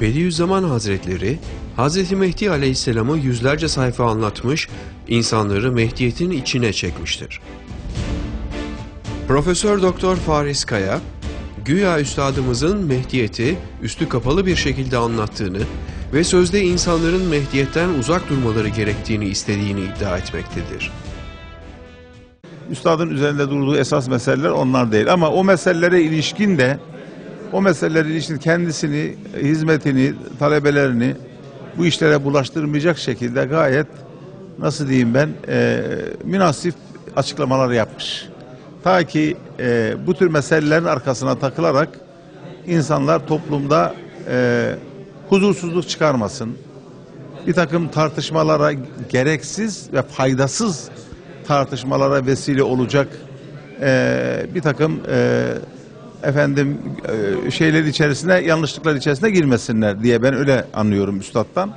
Bediüzzaman Hazretleri, Hz. Mehdi Aleyhisselam'ı yüzlerce sayfa anlatmış, insanları Mehdiyet'in içine çekmiştir. Profesör Doktor Faris Kaya, güya üstadımızın Mehdiyet'i üstü kapalı bir şekilde anlattığını ve sözde insanların Mehdiyet'ten uzak durmaları gerektiğini istediğini iddia etmektedir. Üstadın üzerinde durduğu esas meseleler onlar değil. Ama o meselelere ilişkin de o meselelere ilişkin kendisini, hizmetini, talebelerini bu işlere bulaştırmayacak şekilde gayet nasıl diyeyim ben e, münasip açıklamalar yapmış. Ta ki e, bu tür meselelerin arkasına takılarak insanlar toplumda e, huzursuzluk çıkarmasın. Bir takım tartışmalara gereksiz ve faydasız tartışmalara vesile olacak e, bir takım e, efendim e, şeyler içerisine yanlışlıklar içerisine girmesinler diye ben öyle anlıyorum üstattan.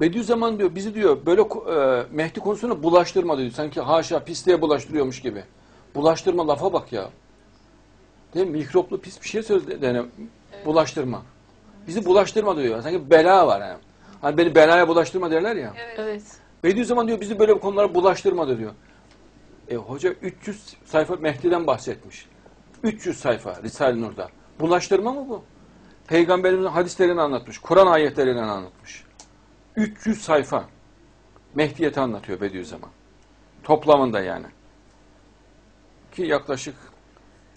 Bediüzzaman diyor bizi diyor böyle e, Mehdi konusuna bulaştırma diyor. Sanki haşa pisliğe bulaştırıyormuş gibi. Bulaştırma lafa bak ya. Değil mi? Mikroplu pis bir şey söyledi. Yani bulaştırma. Bizi bulaştırma diyor. Sanki bela var yani. Hani beni belaya bulaştırma derler ya. Evet. Bediüzzaman diyor bizi böyle konulara bulaştırma diyor. E hoca 300 sayfa Mehdi'den bahsetmiş. 300 sayfa Risale-i Nur'da. Bulaştırma mı bu? Peygamberimizin hadislerini anlatmış. Kur'an ayetlerini anlatmış. 300 sayfa Mehdiyet'i anlatıyor Bediüzzaman. Toplamında yani. Ki yaklaşık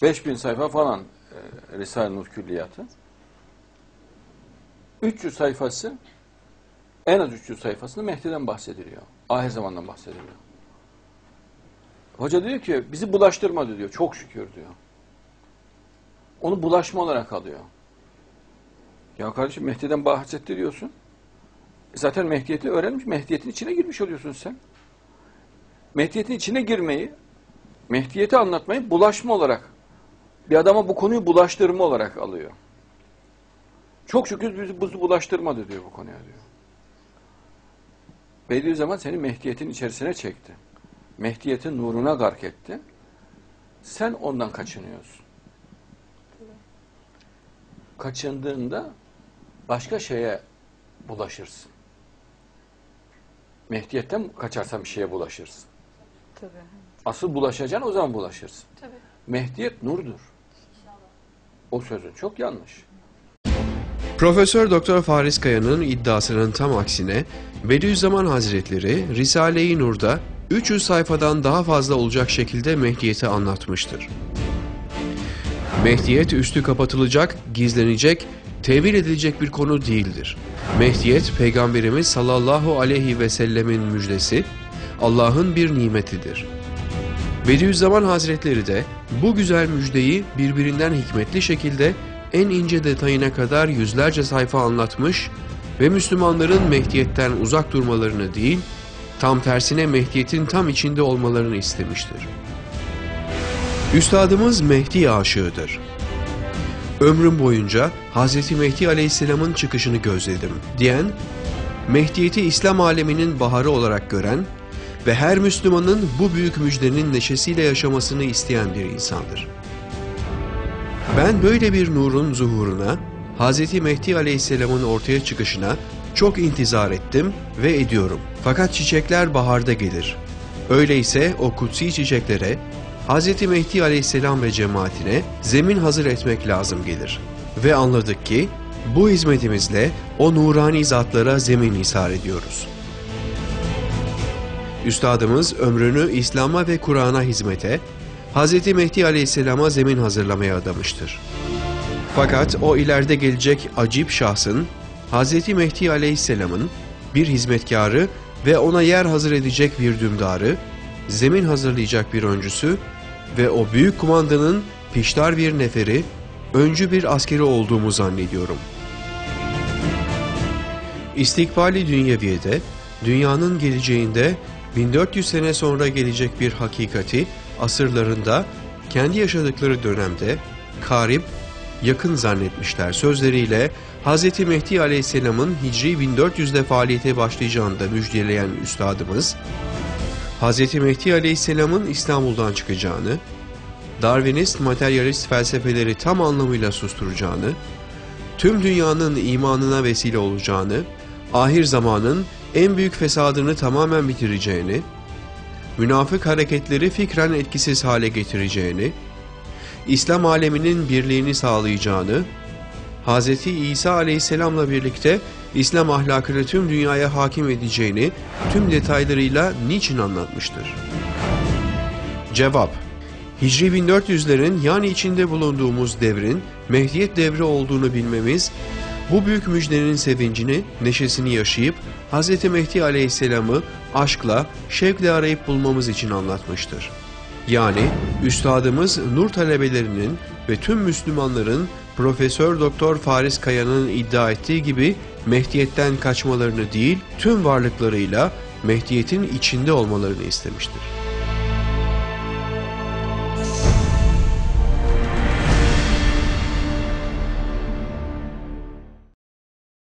5000 sayfa falan e, Risale-i Nur külliyatı. 300 sayfası en az 300 sayfasında Mehdi'den bahsediliyor. Ahir zamandan bahsediliyor. Hoca diyor ki bizi bulaştırma diyor. Çok şükür diyor. Onu bulaşma olarak alıyor. Ya kardeşim Mehdi'den bahsetti diyorsun. E zaten Mehdiyet'i öğrenmiş. Mehdiyet'in içine girmiş oluyorsun sen. Mehdiyet'in içine girmeyi, Mehdiyet'i anlatmayı bulaşma olarak, bir adama bu konuyu bulaştırma olarak alıyor. Çok şükür bizi bizi bulaştırmadı diyor bu konuya diyor. Bediüzzaman seni Mehdiyet'in içerisine çekti. Mehdiyet'in nuruna gark etti. Sen ondan kaçınıyorsun. Kaçındığında başka şeye bulaşırsın. Mehdiyet'ten kaçarsan bir şeye bulaşırsın. Tabii. Asıl bulaşacaksın o zaman bulaşırsın. Tabii. Mehdiyet nurdur. O sözün çok yanlış. Profesör Doktor Faris Kaya'nın iddiasının tam aksine Bediüzzaman Hazretleri Risale-i Nur'da 300 sayfadan daha fazla olacak şekilde Mehdiyet'i anlatmıştır. Mehdiyet üstü kapatılacak, gizlenecek, tevil edilecek bir konu değildir. Mehdiyet Peygamberimiz sallallahu aleyhi ve sellemin müjdesi, Allah'ın bir nimetidir. Bediüzzaman Hazretleri de bu güzel müjdeyi birbirinden hikmetli şekilde en ince detayına kadar yüzlerce sayfa anlatmış ve Müslümanların Mehdiyet'ten uzak durmalarını değil, tam tersine Mehdiyet'in tam içinde olmalarını istemiştir. Üstadımız Mehdi aşığıdır. Ömrüm boyunca Hz. Mehdi Aleyhisselam'ın çıkışını gözledim diyen, Mehdiyet'i İslam aleminin baharı olarak gören ve her Müslümanın bu büyük müjdenin neşesiyle yaşamasını isteyen bir insandır. Ben böyle bir nurun zuhuruna, Hz. Mehdi Aleyhisselam'ın ortaya çıkışına çok intizar ettim ve ediyorum. Fakat çiçekler baharda gelir. Öyleyse o kutsi çiçeklere, Hz. Mehdi Aleyhisselam ve cemaatine zemin hazır etmek lazım gelir. Ve anladık ki bu hizmetimizle o nurani zatlara zemin ishar ediyoruz. Üstadımız ömrünü İslam'a ve Kur'an'a hizmete, Hz. Mehdi Aleyhisselam'a zemin hazırlamaya adamıştır. Fakat o ileride gelecek acip şahsın, Hz. Mehdi Aleyhisselam'ın bir hizmetkarı ve ona yer hazır edecek bir dümdarı, zemin hazırlayacak bir öncüsü ve o büyük kumandanın piştar bir neferi, öncü bir askeri olduğumu zannediyorum. İstikbali dünyeviyede, dünyanın geleceğinde 1400 sene sonra gelecek bir hakikati asırlarında kendi yaşadıkları dönemde karib, yakın zannetmişler sözleriyle Hz. Mehdi Aleyhisselam'ın Hicri 1400'de faaliyete başlayacağını da müjdeleyen üstadımız, Hz. Mehdi Aleyhisselam'ın İstanbul'dan çıkacağını, Darwinist materyalist felsefeleri tam anlamıyla susturacağını, tüm dünyanın imanına vesile olacağını, ahir zamanın en büyük fesadını tamamen bitireceğini, münafık hareketleri fikren etkisiz hale getireceğini, İslam aleminin birliğini sağlayacağını, Hz. İsa aleyhisselamla birlikte İslam ahlakını tüm dünyaya hakim edeceğini tüm detaylarıyla niçin anlatmıştır? Cevap Hicri 1400'lerin yani içinde bulunduğumuz devrin Mehdiyet devri olduğunu bilmemiz, bu büyük müjdenin sevincini, neşesini yaşayıp Hz. Mehdi aleyhisselamı aşkla, şevkle arayıp bulmamız için anlatmıştır. Yani üstadımız nur talebelerinin ve tüm Müslümanların Profesör Doktor Faris Kaya'nın iddia ettiği gibi Mehdiyet'ten kaçmalarını değil, tüm varlıklarıyla Mehdiyet'in içinde olmalarını istemiştir.